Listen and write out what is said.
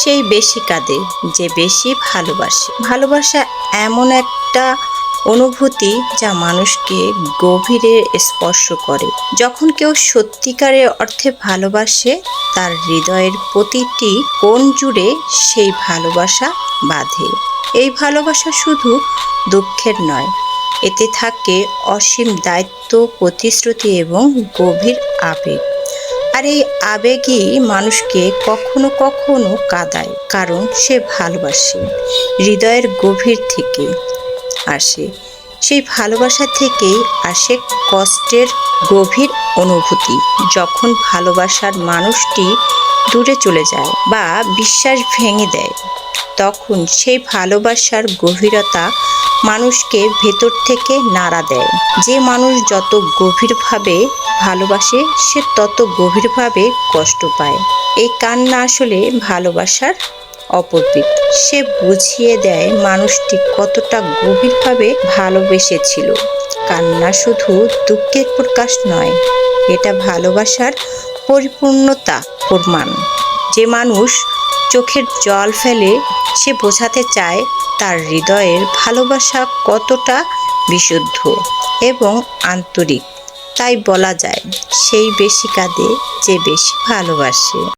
সেই বেশি কাঁদে, যে বেশি ভালোবাসে। ভালোবাসা এমন একটা অনুভূতি যা মানুষকে গভীরে স্পর্শ করে। যখন কেউ সত্যিকারের অর্থে ভালোবাসে, তার হৃদয়ের প্রতিটি কোণ জুড়ে সেই ভালোবাসা বাঁধে। এই ভালোবাসা শুধু দুঃখের নয়, এতে থাকে অসীম দায়িত্ব, প্রতিশ্রুতি এবং গভীর আবেগ। আর এই আবেগই মানুষকে কখনো কখনো কাঁদায় কারণ সে ভালোবাসে হৃদয়ের গভীর থেকে আসে। সেই ভালোবাসা থেকেই আসে কষ্টের গভীর অনুভূতি। যখন ভালোবাসার মানুষটি দূরে চলে যায় বা বিশ্বাস ভেঙে দেয়, তখন সেই ভালোবাসার গভীরতা মানুষকে ভেতর থেকে নাড়া দেয়। যে মানুষ যত গভীরভাবে ভালোবাসে, সে তত গভীরভাবে কষ্ট পায়। এই কান্না আসলে ভালোবাসার অপরপিক সে বুঝিয়ে দেয় মানুষটি কতটা গভীরভাবে ভালোবেসেছিল। কান্না শুধু দুঃখের প্রকাশ নয়, এটা ভালোবাসার পরিপূর্ণতা প্রমাণ। যে মানুষ চোখের জল ফেলে সে বোঝাতে চায় তার হৃদয়ের ভালোবাসা কতটা বিশুদ্ধ এবং আন্তরিক। তাই বলা যায়, সেই বেশি কাঁদে যে বেশি ভালোবাসে।